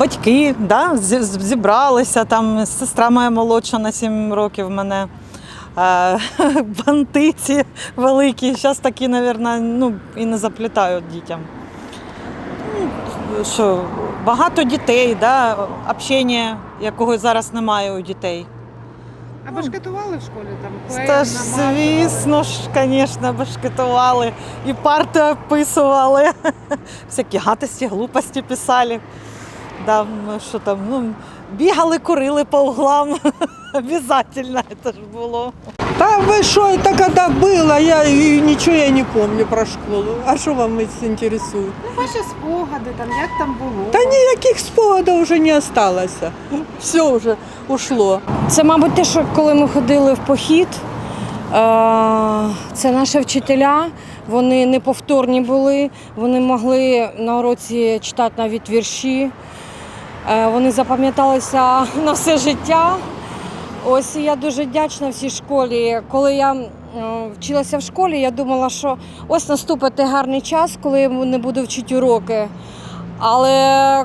Батьки да, зібралися, там сестра моя молодша на 7 років мене. Е, бантиці великі. Зараз такі, мабуть, ну, і не заплітають дітям. Ну, Що, багато дітей, да, общення, якого зараз немає у дітей. А башкетували в школі там? Та ж, звісно ж, звісно, башкетували і парти описували, всякі гадості, глупості писали Да, ну, що там, ну, бігали, курили по углам. Обязательно це ж було. Да вы что, это когда было? Я и ничего я не помню про школу. А что вам это интересует? Ну, ваші спогади, там, як там було? Да никаких спогадов уже не осталось. Все уже ушло. Це, мабуть, те, що коли ми ходили в похід, е, це наші вчителя, вони неповторні були, вони могли на уроці читати навіть вірші, Е, вони запам'яталися на все життя. Ось я дуже вдячна всій школі. Коли я вчилася в школі, я думала, що ось наступить гарний час, коли я не буду вчити уроки. Але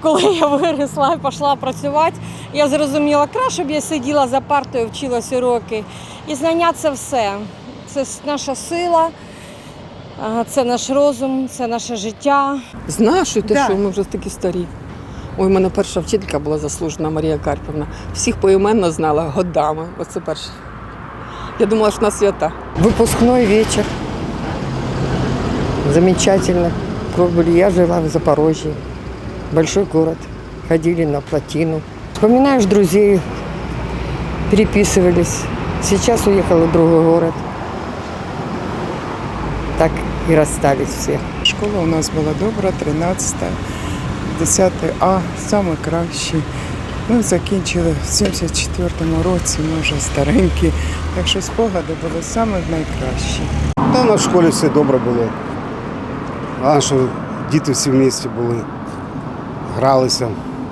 коли я виросла і пішла працювати, я зрозуміла, краще б я сиділа за партою, вчилась уроки. І знання це все. Це наша сила, це наш розум, це наше життя. Знаєш, ти Да. що ми вже такі старі. Ой, у мене перша вчителька була заслужена Марія Карпівна. Всіх поіменно знала годами. Оце перше. Я думала, що на свята. Выпускной вечер. Замечательно. Я жила в Запорожье. Большой город. Ходили на плотину. Вспоминаешь друзей, переписывались. Сейчас уехала в другой город. Так и расстались все. Школа у нас була добра, 13, 10 А, саме кращий. Ну, закінчили в 74-му році, ми вже старенькі. Так що спогади були саме найкращі. Та на школі все добре було. А що діти всі в місті були, гралися,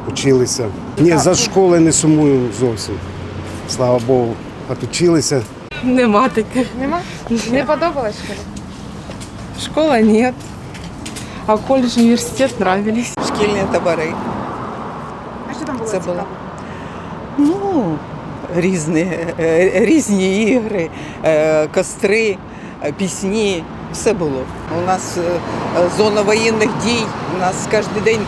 училися. Ні, за школи не сумую зовсім. Слава Богу, отучилися. Нема таких. Нема? Не подобалась школа? Школа ні. А коледж, університет нравились. Шкільні табори. А що там було Це цікаво? було. Ну, різні, е, різні ігри, е, костри, пісні. Все було. У нас е, зона воєнних дій, у нас кожен день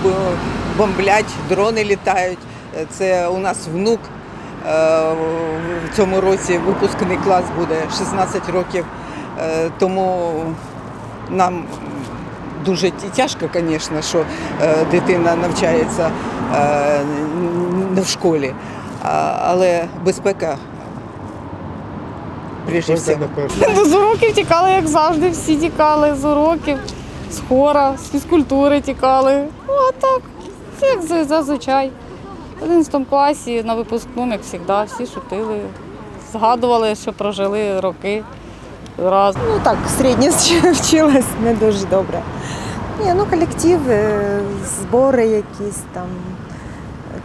бомблять, дрони літають. Це у нас внук. В цьому році випускний клас буде 16 років. Тому нам дуже тяжко, звісно, що е, дитина навчається не в школі. Але безпека прежде всього. Ну, З уроків тікали, як завжди, всі тікали з уроків, з хора, з фізкультури тікали. Ну, а так, як зазвичай. В 11 класі на випускному, як завжди, всі шутили, згадували, що прожили роки разом. Ну так, середньо вчилась не дуже добре. Ні, ну колектив, е, збори якісь там, е,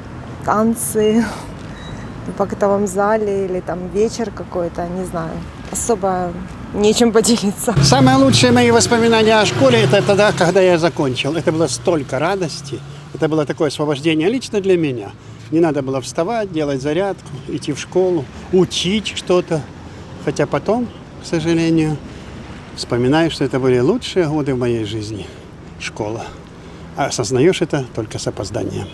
танці в актовом зале или там вечер какой-то, не знаю. Особо нечем поделиться. Самые лучшие мои воспоминания о школе это тогда, когда я закончил. Это было столько радости, это было такое освобождение лично для меня. Не надо было вставать, делать зарядку, идти в школу, учить что-то. Хотя потом, к сожалению, вспоминаю, что это были лучшие годы в моей жизни. Школа. А осознаешь это только с опозданием.